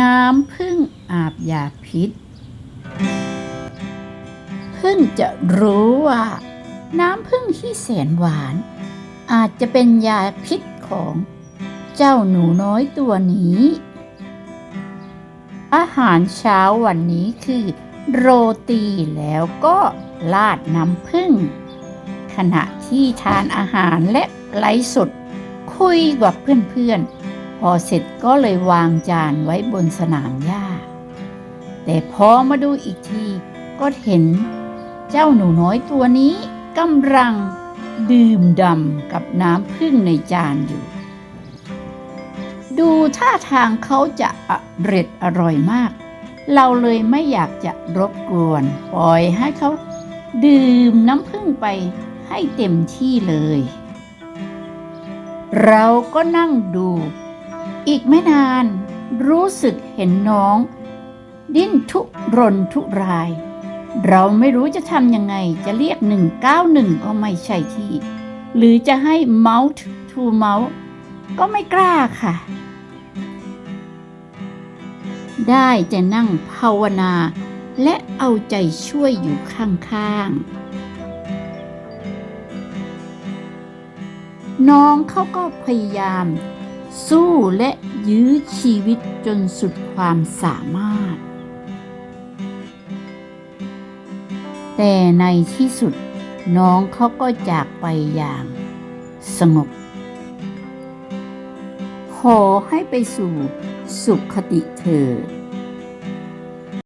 น้ำพึ่งอาบยาพิษ พึ่งจะรู้ว่า น้ำพึ่งที่แสนหวาน อาจจะเป็นยาพิษของเจ้าหนูน้อยตัวนี้ อาหารเช้าวันนี้คือ โรตีแล้วก็ลาดน้ำผึ้งขณะที่ทานอาหารและไลฟ์สดคุยกับเพื่อนๆ พอเสร็จก็เลยวางจานไว้บนสนามหญ้า แต่พอมาดูอีกที ก็เห็นเจ้าหนูน้อยตัวนี้กำลังดื่มดำกับน้ำผึ้งในจานอยู่ ดูท่าทางเขาจะอร็ดอร่อยมาก เราเลยไม่อยากจะรบกวน ปล่อยให้เขาดื่มน้ำผึ้งไปให้เต็มที่เลย เราก็นั่งดู อีกไม่นานรู้สึกเห็นน้อง ดิ้นทุรนทุราย เราไม่รู้จะทำยังไงจะเรียก 191 ก็ไม่ใช่ที่ หรือจะให้ mouth to mouth ก็ไม่กล้าค่ะ ได้จะนั่งภาวนา และเอาใจช่วยอยู่ข้างๆน้องเขาก็พยายาม สู้และยื้อชีวิตจนสุดความสามารถ แต่ในที่สุดน้องเขาก็จากไปอย่างสงบ ขอให้ไปสู่สุขคติเถิด